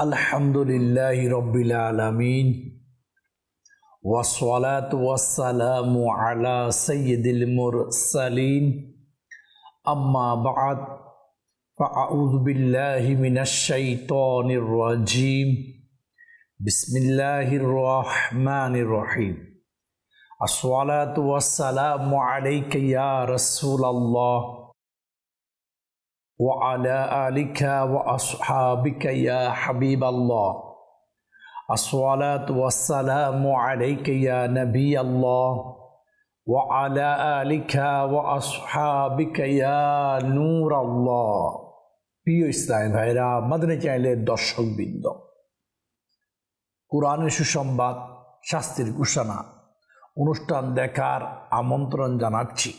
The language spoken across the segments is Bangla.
الحمد لله رب العالمين والصلاة والسلام على سيد المرسلين أما بعد فأعوذ بالله من الشيطان الرجيم بسم الله الرحمن الرحيم الصلاة والسلام عليك يا رسول الله وعلى آلك وأصحابك يا حبيب الله الصلاة والسلام عليك يا نبي الله وعلى آلك وأصحابك يا نور الله প্রিয় ইসলাম ভাইরা মাদানী চ্যানেলের দর্শকবৃন্দ কোরআনের সুসংবাদ শাস্তির ঘোষণা অনুষ্ঠান দেখার আমন্ত্রণ জানাচ্ছি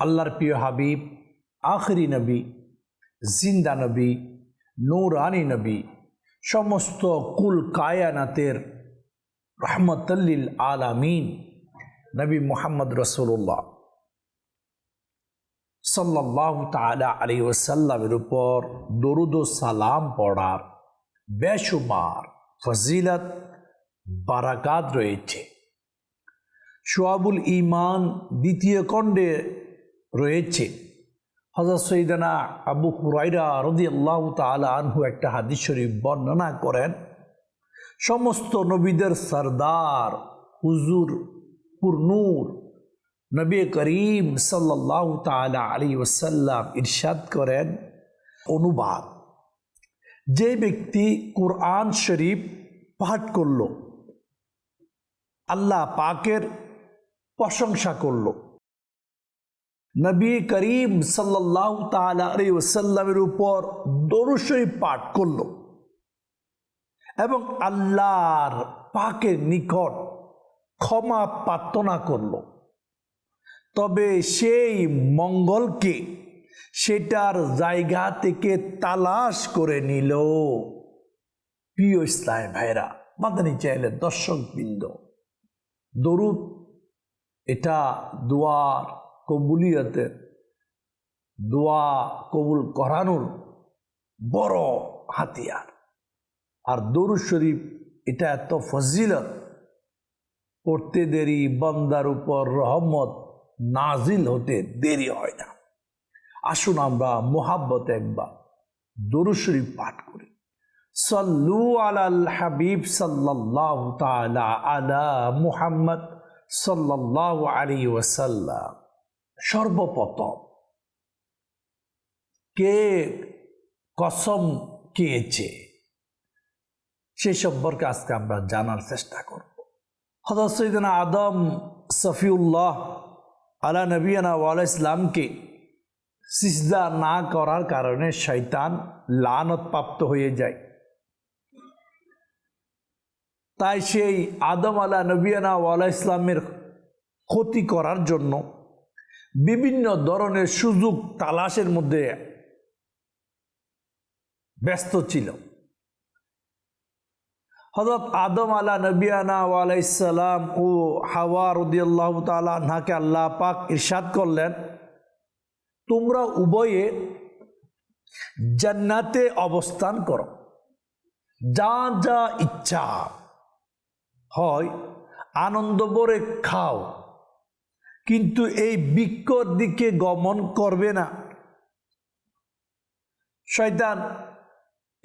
আল্লাহর প্রিয় হাবিব আখরি নবী, জিন্দা নবী, নৌরানি নবী, সমস্ত কুল কায়ানাতের রহমতল্লিল আলামিন নবী মোহাম্মদ রসুল্লাহ সাল্লাহ তালা আলী ওসাল্লামের উপর দরুদ সালাম পড়ার বেশুমার ফজিলত, বারাকাত রয়েছে। সোয়াবুল ইমান দ্বিতীয় খণ্ডে রয়েছে। হজরত সৈদানা আবু হুরাইরা রদি আল্লাহ তালা আনহু একটা হাদিস শরীফ বর্ণনা করেন, সমস্ত নবীদের সর্দার, হুজুর পুরনুর নবী করিম সাল্লাহ তালা আলী ওসাল্লাম ইরশাদ করেন অনুবাদ। যে ব্যক্তি কোরআন শরীফ পাঠ করল, আল্লাহ পাকের প্রশংসা করল নবী করিম সাল্লাহ তালি ওসাল্লামের উপর দরুশরী পাঠ করল এবং আল্লাহর পাকের নিকট ক্ষমা প্রার্থনা করল। তবে সেই মঙ্গলকে সেটার জায়গা থেকে তালাশ করে নিল। প্রিয় ইসলাম ভাইরা মাদানী চাইলে দর্শক বৃন্দ দরুদ, এটা দুয়ার কবুলিয়তের দোয়া কবুল করানোর বড় হাতিয়ার। আর দরু শরীফ এটা এত ফজিলত, পড়তে দেরি, বন্দার উপর রহমত নাজিল হতে দেরি হয় না। আসুন আমরা মোহাব্বত একবার দরু শরীফ পাঠ করি। সল্লু আলাল হাবিব সাল্লাহ তালা আলা মুহাম্মদ সাল্লাহ আলী ওয়াসাল্লাম। সর্বপ্রথম। কে কসম খেয়েছে? সে সম্পর্কে আজকে আমরা জানার চেষ্টা করব। হজরত আদম সফিউল্লাহ আলা নবীনা ওয়ালা ইসলামকে সিজদা না করার কারণে শৈতান লানত প্রাপ্ত হয়ে যায়। তাই সেই আদম আলা নবীনা ওয়ালা ইসলামের ক্ষতি করার জন্য বিভিন্ন ধরনের সুযোগ তালাশের মধ্যে ব্যস্ত ছিল। হজরত আদম আলা নবিয়ানা আলাইসালাম ও হাওয়া রদিয়াল্লাহ তালাকে আল্লাহ পাক ইরশাদ করলেন, তোমরা উভয়ে জান্নাতে অবস্থান করো। যা যা ইচ্ছা হয় আনন্দ করে খাও। কিন্তু এই বৃক্ষর দিকে গমন করবে না। শয়তান,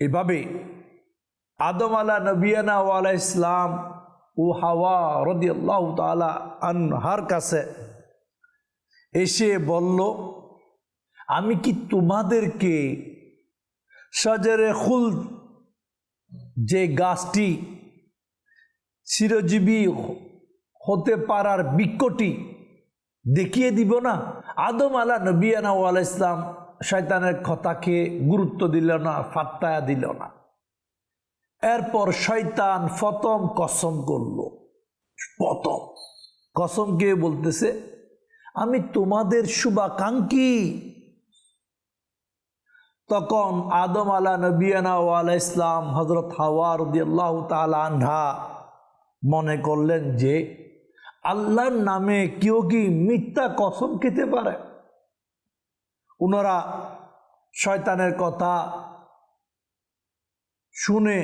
এভাবে আদম আলা নবিয়ানা ওয়ালা ইসলাম ও হাওয়া রদি আল্লাহ তালা আনহার কাছে এসে বলল, আমি কি তোমাদেরকে সজরে খুল যে গাছটি চিরজীবী হতে পারার বৃক্ষটি দেখিয়ে দিব না। আদম আলা নবিয়ানা ওয়াল ইসলাম শয়তানের কথাকে গুরুত্ব দিল না ফাত্তায়া দিল না। এরপর শয়তান ফতম কসম করল। প্রথম কসম কে বলতেছে? আমি তোমাদের শুভাকাঙ্ক্ষী। তখন আদম আলা নবিয়ানা ওয়াল ইসলাম হজরত হাওয়া রদিয়াল্লাহ তালা আনহা মনে করলেন যে আল্লাহর নামে কেউ কি মিথ্যা কসম খেতে পারে? ওনারা শয়তানের কথা শুনে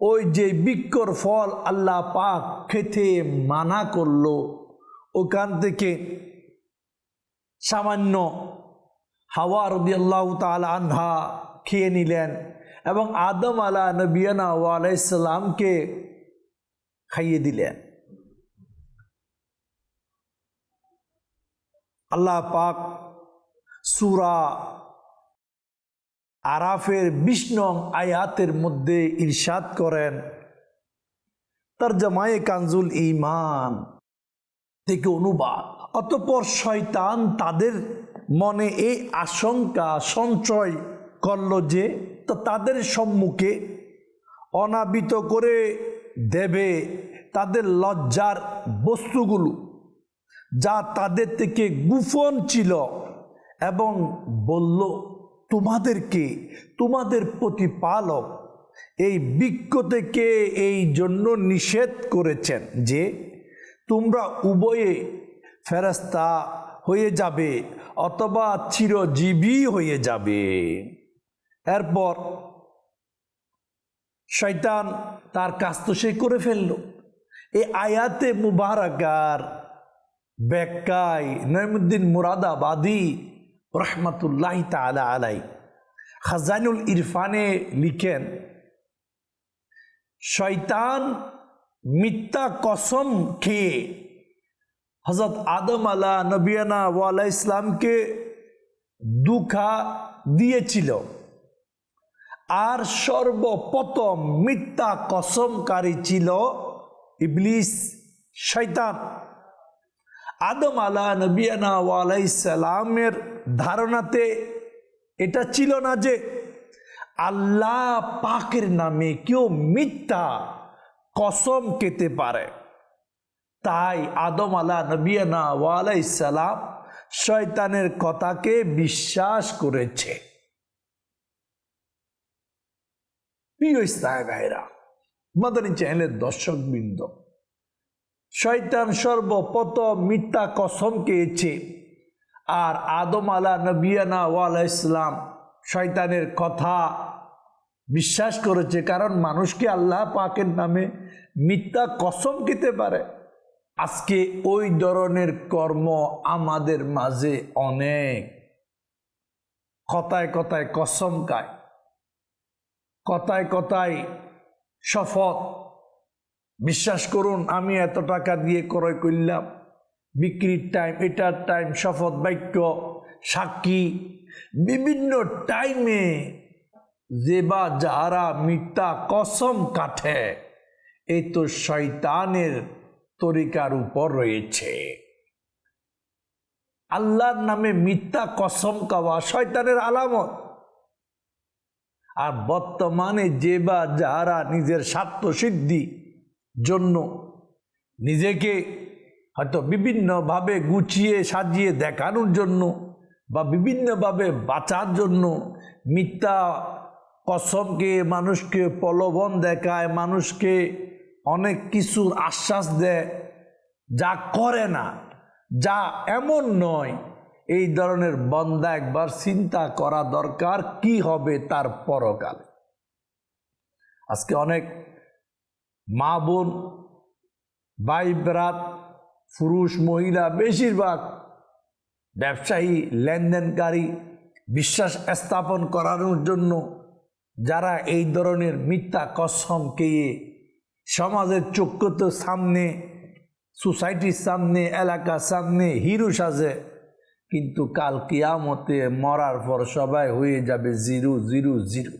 ওই যে বিক্ষর ফল আল্লাহ পাক খেতে মানা করল, ওখান থেকে সামান্য হাওয়া রদি আল্লাহ তাল আনহা খেয়ে নিলেন এবং আদম আলা নবিয়ানা আলাইসাল্লামকে খাইয়ে দিলেন। আল্লাহ পাক সুরা আরাফের বিশ আয়াতের মধ্যে ইরশাদ করেন তার জামায়ে কানজুল ইমান থেকে অনুবাদ। অতপর শয়তান তাদের মনে এই আশঙ্কা, সঞ্চয় করল যে তাদের সম্মুখে অনাবিত করে দেবে তাদের লজ্জার বস্তুগুলো। যা তাদের থেকে গুফন ছিল এবং বলল, তোমাদেরকে, তোমাদের প্রতিপালক এই বৃক্ষ থেকে এই জন্য নিষেধ করেছেন যে তোমরা উভয়ে ফেরস্তা হয়ে যাবে অথবা চিরজীবী হয়ে যাবে। এরপর শয়তান তার কাজ তো সে করে ফেলল। এই আয়াতে মুবারাকার ব্যাখ্যায় নয়মুদ্দিন মুরাদাবাদী রহমতুল্লাহ তালা আলাই খাজানুল ইরফানে লিখেন, শয়তান মিথ্যা কসম খেয়ে হজরত আদম আলা নবিয়ানা ওয়ালা ইসলামকে দুখা দিয়েছিল। আর সর্বপ্রথম মিথ্যা কসমকারী ছিল ইবলিস শৈতান আদম আলা নবিয়ানা ওয়ালাইসালামের ধারণাতে এটা ছিল না যে আল্লাহ পাকের নামে কেউ মিথ্যা কসম খেতে পারে। তাই আদম আলা নবিয়ানা ওয়ালাইসালাম শয়তানের কথাকে বিশ্বাস করেছে। প্রিয় ইসলাম ভাইরা মাদানী চ্যানেলের দর্শক বৃন্দ শয়তান সর্বপ্রথম মিথ্যা কসম খেয়েছে। আর আদম আলা নবিয়ানা ওয়ালা ইসলাম শয়তানের কথা বিশ্বাস করেছে, কারণ মানুষকে আল্লাহ পাকের নামে মিথ্যা কসম খেতে পারে? আজকে ওই ধরনের কর্ম আমাদের মাঝে অনেক। কথায় কথায় কসম কায় কথায় কথায় শপথ বিশ্বাস করুন, আমি এত টাকা দিয়ে ক্রয় করলাম। বিক্রির টাইম এটার টাইম শপথ বাক্য, সাক্ষী, বিভিন্ন টাইমে যে বা যারা মিথ্যা কসম কাঠে এই তো শয়তানের তরিকার উপর রয়েছে। আল্লাহর নামে মিথ্যা কসম কাওয়া শয়তানের আলামত। আর বর্তমানে যে বা যারা নিজের স্বার্থ সিদ্ধি জন্য নিজেকে হয়তো বিভিন্নভাবে গুছিয়ে সাজিয়ে দেখানোর জন্য বা বিভিন্নভাবে বাঁচার জন্য মিথ্যা কসমকে, মানুষকে প্রলোভন দেখায়, মানুষকে অনেক কিছুর আশ্বাস দেয়। যা করে না, যা এমন নয়, এই ধরনের বন্দা একবার চিন্তা করা দরকার কি হবে তার পরকালে। আজকে অনেক মা বোন, ভাই ব্রাত পুরুষ, মহিলা, বেশিরভাগ ব্যবসায়ী, লেনদেনকারী বিশ্বাস স্থাপন করানোর জন্য যারা এই ধরনের মিথ্যা কসম কেয়ে সমাজের চক্ষুতে সামনে, সোসাইটির সামনে, এলাকার সামনে হিরো সাজে, কিন্তু কাল কিয়ামতে মরার পর সবাই হয়ে যাবে জিরো জিরো জিরো।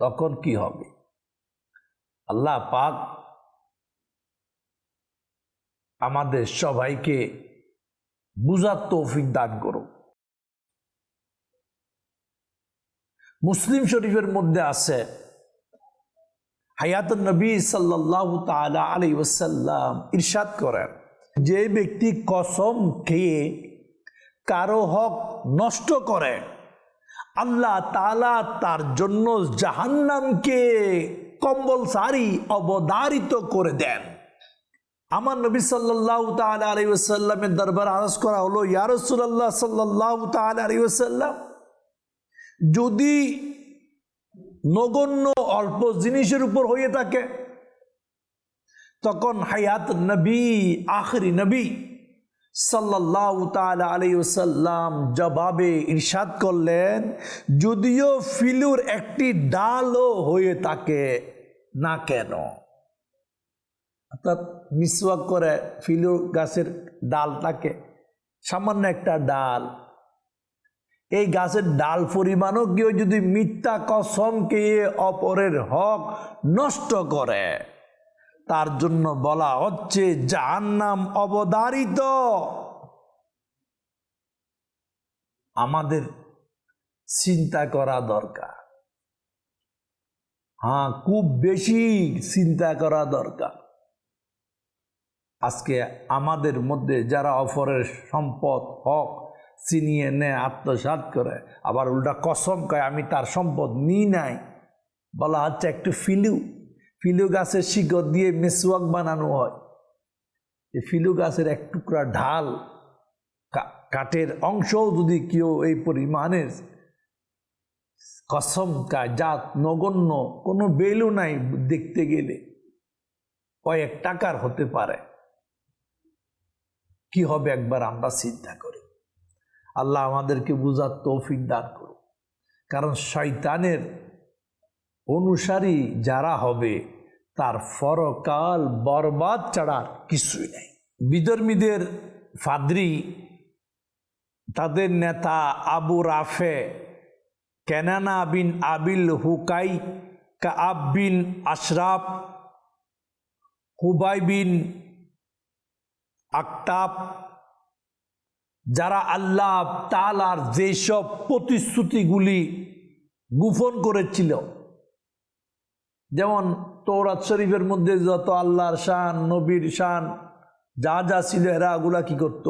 তখন কি হবে? আল্লাহ পাক আমাদের সবাইকে বুঝার তৌফিক দান করো মুসলিম শরীফের মধ্যে আছে হায়াত নবী সাল্লাহ তালা আলী ওসাল্লাম ইরশাদ করেন, যে ব্যক্তি কসম খেয়ে কারও হক নষ্ট করে, আল্লাহ তালা তার জন্য জাহান্নামকে কম্বল সারি অবধারিত করে দেন। আমার নবী সাল্লাহ তাল আলী ওসাল্লামের দরবার আরজ করা হলো ইয়ারসুল্লাহ সাল্লাহ তাল আলী ওসাল্লাম যদি নগণ্য অল্প জিনিসের উপর হয়ে থাকে, তখন হায়াত নবী, আখরি নবী সাল্লাহ জবাবে ইরশাদ করলেন, যদিও ফিলুর একটি ডালও হয়ে থাকে, না কেন? অর্থাৎ মিসওয়াক করে ফিলুর গাছের ডাল ডালটাকে, সামান্য একটা ডাল। এই গাছের ডাল পরিমাণও কেউ যদি মিথ্যা কসমকে অপরের হক নষ্ট করে। তার জন্য বলা হচ্ছে জাহান্নাম অবদারিত আমাদের চিন্তা করা দরকার। হ্যাঁ খুব বেশি চিন্তা করা দরকার। আজকে আমাদের মধ্যে যারা অফরের সম্পদ, হক চিনিয়ে নেয় আত্মসাত করে, আবার উল্টা কসম কয়, আমি তার সম্পদ নিই নাই। বলা হচ্ছে একটু ফিলু ফিলু গাছের শিকড় দিয়ে মেসওয়াক বানানো হয়। এই ফিলু গাছের এক টুকরা ঢাল কাঠের অংশও যদি কেউ এই পরিমাণের কসম জাত নগণ্য, কোনো বেলু নাই দেখতে গেলে, কয়েক টাকার হতে পারে। কি হবে একবার আমরা চিন্তা করি। আল্লাহ আমাদেরকে বুঝার তৌফিক দান করুন কারণ শয়তানের অনুসারী যারা হবে, তার ফরকাল বরবাদ ছাড়া কিছুই নেই। বিধর্মীদের ফাদ্রি, তাদের নেতা Abu Rafi, Kinana bin Abil Huqayq Kaab bin Ashraf, Huyayy bin Akhtab যারা আল্লাহ তালার যেসব প্রতিশ্রুতিগুলি গোপন করেছিল যেমন তৌরাত শরীফের মধ্যে যত আল্লাহর শান, নবীর শান, যা যা ছিল এরা ওগুলা কি করত?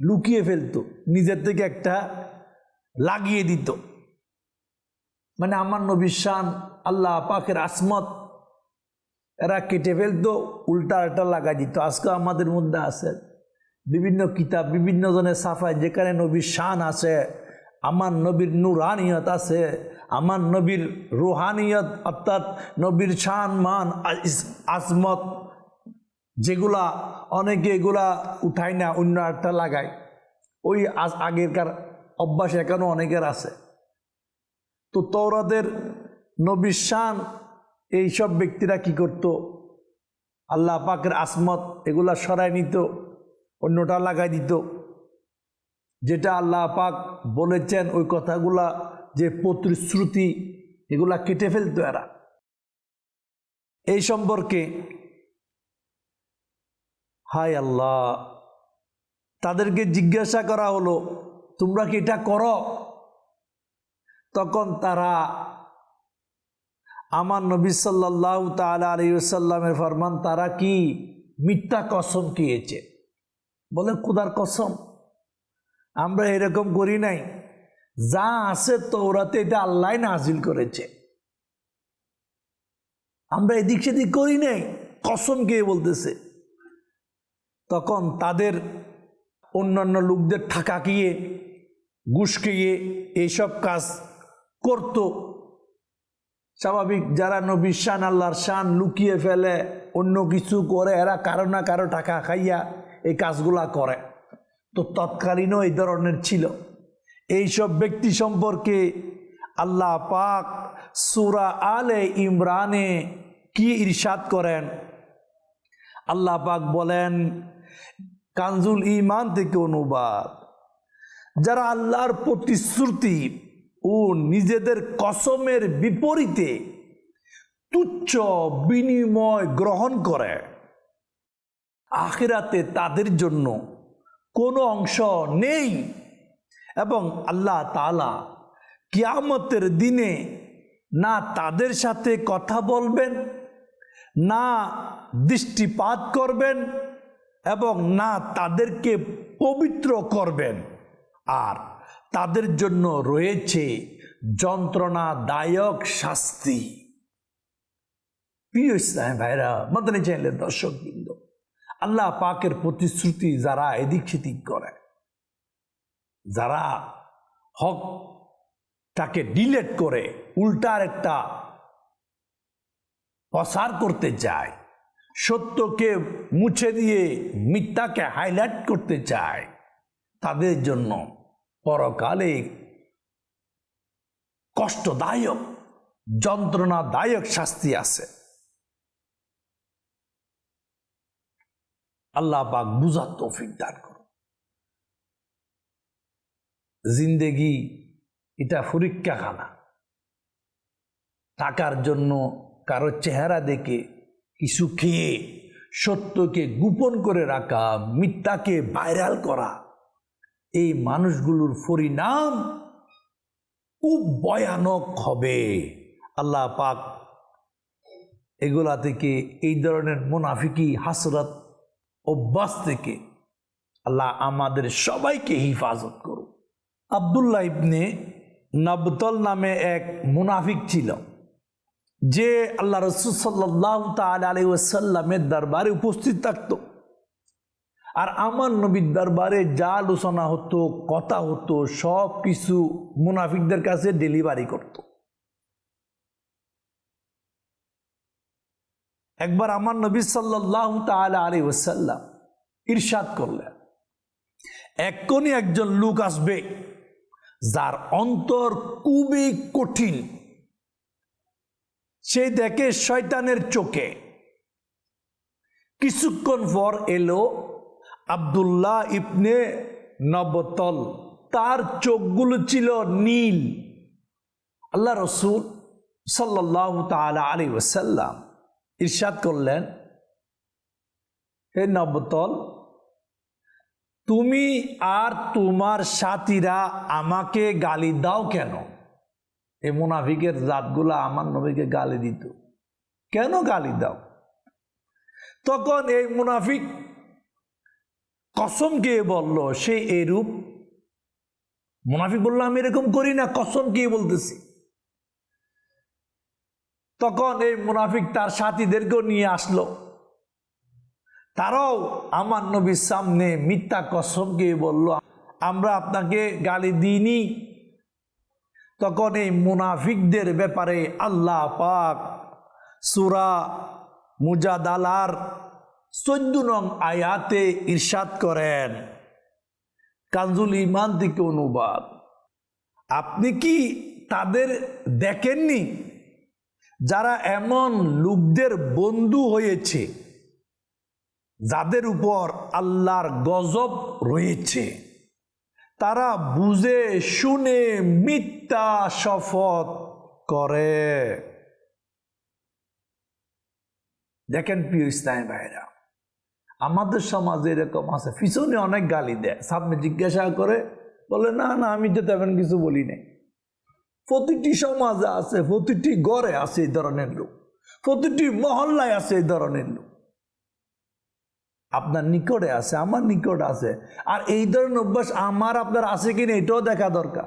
লুকিয়ে ফেলতো, নিজের থেকে একটা লাগিয়ে দিত। মানে আমার নবীর শান, আল্লাহ পাকের আসমত, এরা কেটে ফেলতো, উল্টা একটা লাগাই দিত। আজকে আমাদের মধ্যে আছে বিভিন্ন কিতাব, বিভিন্ন জনের সাফায় যেখানে নবীর শান আছে আমার নবীর নুরানিয়ত আছে, আমার নবীর রুহানিয়ত অর্থাৎ নবীর শান, মান আজমত, যেগুলা অনেকে এগুলা উঠায় না, অন্য একটা লাগায়। ওই আজ আগেরকার অভ্যাস এখনও অনেকের আছে। তো তৌরাদের নবীর শান, এইসব ব্যক্তিরা কি করত? আল্লাহ পাকের আসমত এগুলা সরাই নিত, অন্যটা লাগাই দিত। যেটা আল্লাহ পাক বলেছেন, ওই কথাগুলা যে প্রতিশ্রুতি, এগুলা কেটে ফেলতো এরা। এই সম্পর্কে, হায় আল্লাহ, তাদেরকে জিজ্ঞাসা করা হলো, তোমরা কি এটা করো? তখন তারা, আমার নবী সাল্লাহ তালা আলিউসাল্লামের ফরমান, তারা কি মিথ্যা কসম খেয়েছে? বলে কুদার কসম। আমরা এরকম করি নাই। যা আছে তৌরাতে এটা আল্লাহ নাজিল করেছে। আমরা এদিক সেদিক করি নাই, কসম কে বলতেছে। তখন তাদের অন্যান্য লোকদের ঠাকা গিয়ে ঘুষ খেয়ে এইসব কাজ করত। স্বাভাবিক যারা নবীর শান, আল্লাহর শান লুকিয়ে ফেলে, অন্য কিছু করে, এরা কারও না কারও টাকা খাইয়া এই কাজগুলা করে। তো তৎকালীনও এই ধরনের ছিল। এইসব ব্যক্তি সম্পর্কে আল্লাহ পাক সুরা আলে ইমরানে কি ইরশাদ করেন? আল্লাহ পাক বলেন, কানজুল ইমান থেকে অনুবাদ। যারা আল্লাহর প্রতিশ্রুতি ও নিজেদের কসমের বিপরীতে তুচ্ছ বিনিময় গ্রহণ করে, আখেরাতে তাদের জন্য কোনো অংশ নেই। এবং আল্লাহ তালা কিয়ামতের দিনে না তাদের সাথে কথা বলবেন, না দৃষ্টিপাত করবেন এবং না তাদেরকে পবিত্র করবেন। আর তাদের জন্য রয়েছে যন্ত্রণাদায়ক শাস্তি। প্রিয় ইসলাম ভাইরা, মদনী চাইলে দর্শক বৃন্দ আল্লাহ পাকের প্রতিশ্রুতি যারা এদিক সেদিক করে, যারা হক তাকে ডিলেট করে, উল্টার একটা প্রসার করতে চায় সত্যকে মুছে দিয়ে মিথ্যাকে হাইলাইট করতে চায় তাদের জন্য পরকালে কষ্টদায়ক, যন্ত্রণাদায়ক শাস্তি আছে। আল্লাহ পাক বুঝার তৌফিক দান করুন। জিন্দেগি এটা পরীক্ষাখানা টাকার জন্য কারও চেহারা দেখে কিছু খেয়ে, সত্যকে গোপন করে রাখা, মিথ্যাকে ভাইরাল করা, এই মানুষগুলোর পরিণাম খুব ভয়ানক হবে। আল্লাহ পাক এগুলা থেকে এই ধরনের মুনাফিকি, হাসরত অভ্যাস থেকে আল্লাহ আমাদের সবাইকে হিফাজত করুন আবদুল্লাহ ইবনে নবতল নামে এক মুনাফিক ছিল, যে আল্লাহ রসুল সাল্লাহ তাল আলী ওসাল্লামের দরবারে উপস্থিত থাকতো। আর আমার নবীর দরবারে যা আলোচনা হতো, কথা হতো সব কিছু মুনাফিকদের কাছে ডেলিভারি করত। একবার আমার নবী সাল্লাহ তাল আলী ওসাল্লাম ইরশাদ করলেন। এক্ষণই একজন লোক আসবে, যার অন্তর খুবই কঠিন। সে দেখে শয়তানের চোখে। কিছুক্ষণ পর এলো আবদুল্লাহ ইবনে নবতল। তার চোখগুলো ছিল নীল। আল্লাহ রসুল সাল্লাহ তালা আলী ওসাল্লাম ইরশাদ করলেন, হে নবতল, তুমি আর তোমার সাথীরা আমাকে গালি দাও কেন? এই মুনাফিকের জাতগুলা আমার নবীকে গালি দিত। কেন গালি দাও? তখন এই মুনাফিক কসম কে বলল, সে এরূপ, মুনাফিক বলল, আমি এরকম করি না, কসম কে বলতেছি। তখন এই মুনাফিক তার সাথীদেরকেও নিয়ে আসলো। তারাও আমার নবীর সামনে মিথ্যা কসম কে বলল, আমরা আপনাকে গালি দিইনি। তখন এই মুনাফিকদের ব্যাপারে আল্লাহ পাক সুরা মুজাদালার চোদ্দ নং আয়াতে ইরশাদ করেন। কাজুল ইমান থেকে অনুবাদ। আপনি কি তাদের দেখেননি? যারা এমন লোকদের বন্ধু হয়েছে, যাদের উপর আল্লাহর গজব রয়েছে, তারা বুঝে শুনে মিথ্যা শপথ করে। দেখেন প্রিয় ইসলামী ভাইরা, আমাদের সমাজে এরকম আছে, পিছনে অনেক গালি দেয়। সামনে জিজ্ঞাসা করে, বলে, না না, আমি তো তেমন কিছু বলি নাই। প্রতিটি সমাজে আছে, প্রতিটি গড়ে আছে এই ধরনের লোক। প্রতিটি মহল্লায় আছে এই ধরনের লোক। আপনার নিকটে আছে, আমার নিকট আছে। আর এই ধরনের অভ্যাস আমার, আপনার আছে কিনা এটাও দেখা দরকার।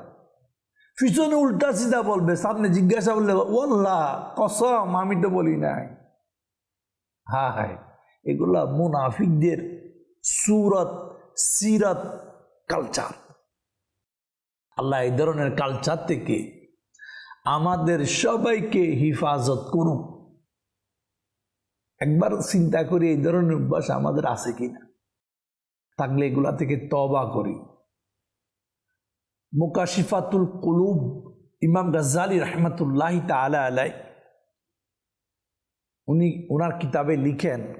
পিছনে উল্টা সিধা বলবে, সামনে জিজ্ঞাসা করলে ওল্লা কসম, আমি তো বলি নাই। হ্যাঁ হ্যাঁ। এগুলা মুনাফিকদের সুরত, সিরত, কালচার। আল্লাহ এই ধরনের কালচার থেকে আমাদের সবাইকে হিফাজত করুক একবার চিন্তা করি এই ধরনের অভ্যাস আমাদের আছে কিনা। থাকলে এগুলা থেকে তবা করি। মুকাশিফাতুল কুলুব, ইমাম গাজ্জালি রহমতুল্লাহ তালা আলাই উনি ওনার কিতাবে লিখেন,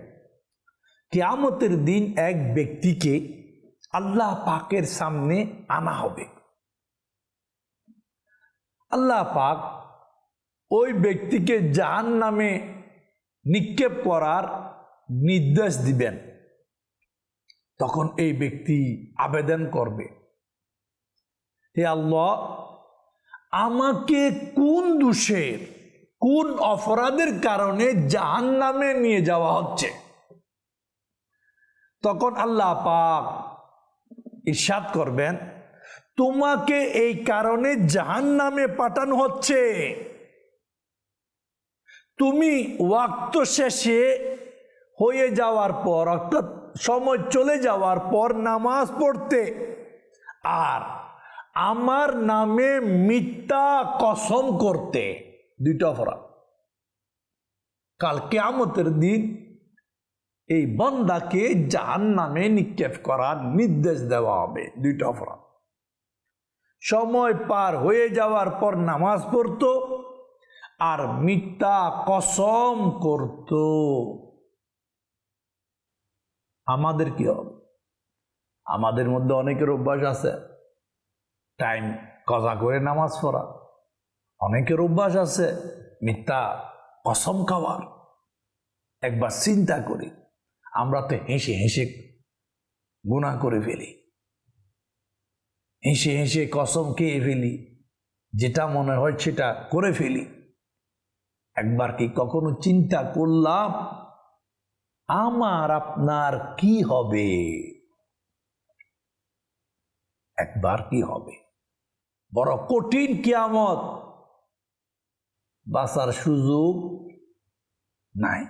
কেয়ামতের দিন এক ব্যক্তিকে আল্লাহ পাকের সামনে আনা হবে। আল্লাহ পাক ওই ব্যক্তিকে জাহান নামে নিক্ষেপ করার নির্দেশ দিবেন। তখন এই ব্যক্তি আবেদন করবে, হে আল্লাহ, আমাকে কোন দোষের, কোন অপরাধের কারণে জাহান নামে নিয়ে যাওয়া হচ্ছে? তখন আল্লাহ পাক ইরশাদ করবেন তোমাকে এই কারণে জাহান নামে পাঠানো হচ্ছে। তুমি ওয়াক্ত শেষে হয়ে যাওয়ার পর, অর্থাৎ সময় চলে যাওয়ার পর নামাজ পড়তে। আর আমার নামে মিথ্যা কসম করতে। দুইটা অপরাধ। কাল কেয়ামতের দিন এই বন্দাকে জাহান নামে নিক্ষেপ করার নির্দেশ দেওয়া হবে। দুইটা অপরাধ। সময় পার হয়ে যাওয়ার পর নামাজ পড়তো আর মিথ্যা কসম করত। আমাদের কি হবে? আমাদের মধ্যে অনেকের অভ্যাস আছে। টাইম কজা করে নামাজ পড়া। অনেকের অভ্যাস আছে মিথ্যা কসম খাওয়ার। একবার চিন্তা করি। আমরা তো হেসে হেসে গুণা করে ফেলি। হেসে হেসে কসম খেয়ে ফেলি। যেটা মনে হয় সেটা করে ফেলি। একবার কি কখনো চিন্তা করলাম, আমার আপনার কি হবে? একবার কি হবে? বড় কঠিন কিয়ামত। বাঁচার সুযোগ নাই।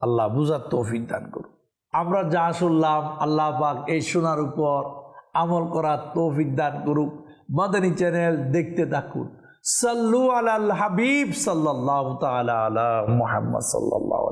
আল্লাহ বুঝার তৌফিক দান করুন। আমরা যা শুনলাম, আল্লাহ পাক এই শোনার উপর আমল করার তৌফিক দান করুক। মাদানী চ্যানেল দেখতে থাকুন। সাল্লু আলাল হাবিব সাল্লাহ তাআলা আলা মুহাম্মদ সাল্লাহ